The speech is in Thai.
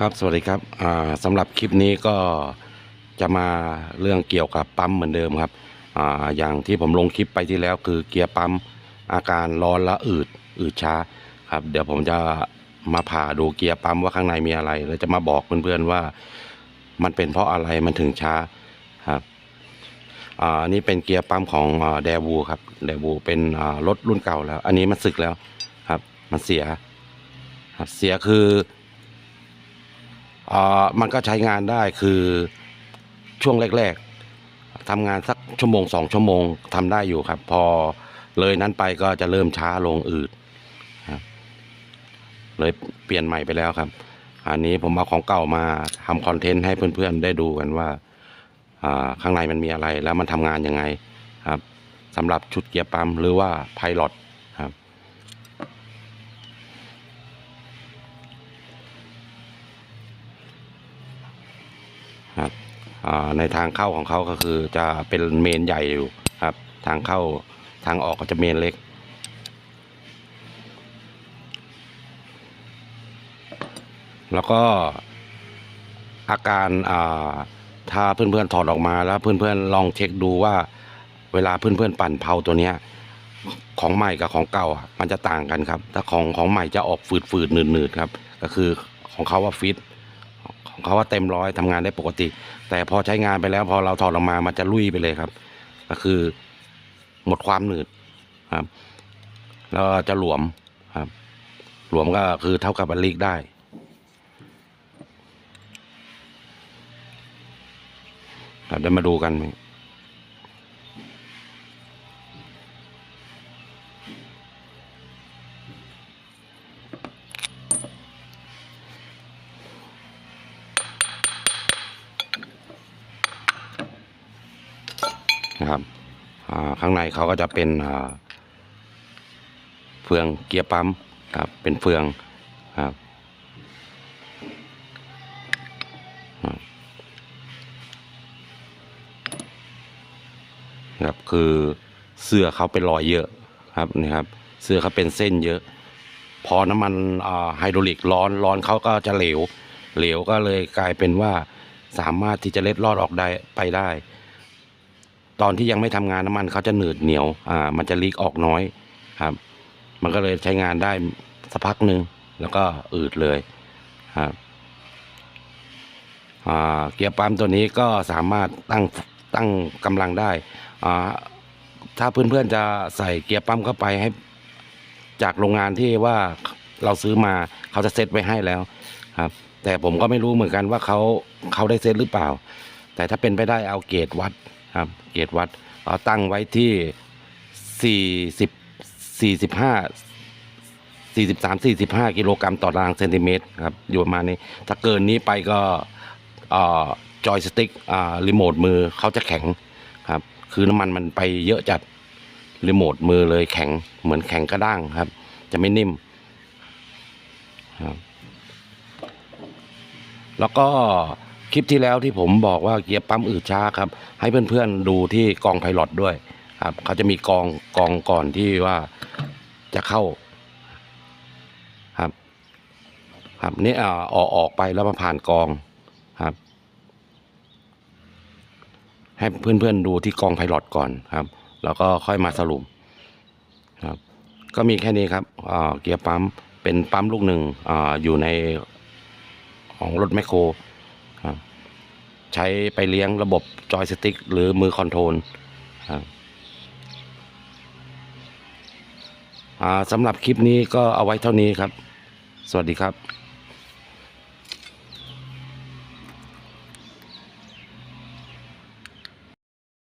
ครับสวัสดีครับอ่าสำหรับคลิปนี้ก็จะมาเรื่องเกี่ยวกับปั๊มเหมือนเดิมครับออย่างที่ผมลงคลิปไปที่แล้วคือเกียร์ปั๊มอาการร้อนและอืดอืดช้าครับ เดี๋ยวผมจะมาผ่าดูเกียร์ปั๊มว่าข้างในมีอะไร แล้วจะมาบอกเพื่อนๆว่ามันเป็นเพราะอะไรมันถึงช้าครับอ่านี่เป็นเกียร์ปั๊มของเดวูครับเดวูเป็นรถรุ่นเก่าแล้ว อันนี้มันสึกแล้วครับ มันเสียครับเสียคือ มันก็ใช้งานได้คือช่วงแรก ๆทำงานสักชั่วโมงสองชั่วโมงทำได้อยู่ครับ พอเลยนั้นไปก็จะเริ่มช้าลงอืดเลยเปลี่ยนใหม่ไปแล้วครับ อันนี้ผมเอาของเก่ามาทำคอนเทนต์ให้เพื่อนๆได้ดูกันว่าอ่าข้างในมันมีอะไรแล้วมันทำงานยังไงครับสำหรับชุดเกียร์ปั๊มหรือว่าไพลอต ครับในทางเข้าของเขาก็คือจะเป็นเมนใหญ่อยู่ครับ ทางเข้าทางออกก็จะเมนเล็ก แล้วก็อาการาถ้าเพื่อนๆถอดออกมาแล้วเพื่อนๆลองเช็คดูว่า เวลาเพื่อนๆปั่นเผาตัวเนี้ยของใหม่กับของเก่าอะมันจะต่างกันครับ ถ้าของของใหม่จะออกฝืดๆหนืดๆครับ ก็คือของเขาว่าฟิต ของเขาว่าเต็มร้อยทำงานได้ปกติ แต่พอใช้งานไปแล้วพอเราถอดออกมามันจะลุยไปเลยครับ ก็คือหมดความหนืดครับแล้วจะหลวมครับ หลวมก็คือเท่ากับบัลลีกได้ครับเดี๋ยวมาดูกัน นะครับข้างในเขาก็จะเป็นเฟืองเกียร์ปั๊มครับเป็นเฟืองครับครับคือเสื้อเขาเป็นรอยเยอะครับนี่ครับเสื้อเขาเป็นเส้นเยอะ พอน้ำมันไฮดรอลิกร้อนร้อนเขาก็จะเหลว เหลวก็เลยกลายเป็นว่าสามารถที่จะเล็ดลอดออกได้ไปได้ ตอนที่ยังไม่ทำงานน้ำมันเขาจะหนืดเหนียวอ่ามันจะลีกออกน้อยครับ มันก็เลยใช้งานได้สักพักหนึ่งแล้วก็อืดเลยครับอ่าเกียร์ปั๊มตัวนี้ก็สามารถตั้งตั้งกำลังได้อ่าถ้าเพื่อนๆจะใส่เกียร์ปั๊มเข้าไปให้จากโรงงานที่ว่าเราซื้อมาเขาจะเซตไว้ให้แล้วครับ แต่ผมก็ไม่รู้เหมือนกันว่าเขาเขาได้เซตหรือเปล่า แต่ถ้าเป็นไปได้เอาเกรดวัด ครับเกรดวัดเอาตั้งไว้ที่สี่สิบสี่สิบห้าสี่สิบสามสี่สิบห้ากิโลกรัมต่อตารางเซนติเมตรครับอยู่ประมาณนี้ ถ้าเกินนี้ไปก็จอยสติ๊กรีโมทมือเขาจะแข็งครับ คือน้ำมันมันไปเยอะจัดรีโมทมือเลยแข็งเหมือนแข็งกระด้างครับ จะไม่นิ่มครับ แล้วก็ คลิปที่แล้วที่ผมบอกว่าเกียร์ปั๊มอืดช้าครับ ให้เพื่อนๆดูที่กองไพลอตด้วยครับเขาจะมีกองกองก่อนที่ว่าจะเข้าครับ ครับนี่อ่าออกออกไปแล้วมาผ่านกองครับ ให้เพื่อนๆดูที่กองไพลอตก่อนครับ แล้วก็ค่อยมาสรุปครับ ก็มีแค่นี้ครับเกียร์ปั๊มเป็นปั๊มลูกหนึ่งอ่าอยู่ในของรถแมคโคร ใช้ไปเลี้ยงระบบจอยสติ๊กหรือมือคอนโทรลสำหรับคลิปนี้ก็เอาไว้เท่านี้ครับ สวัสดีครับ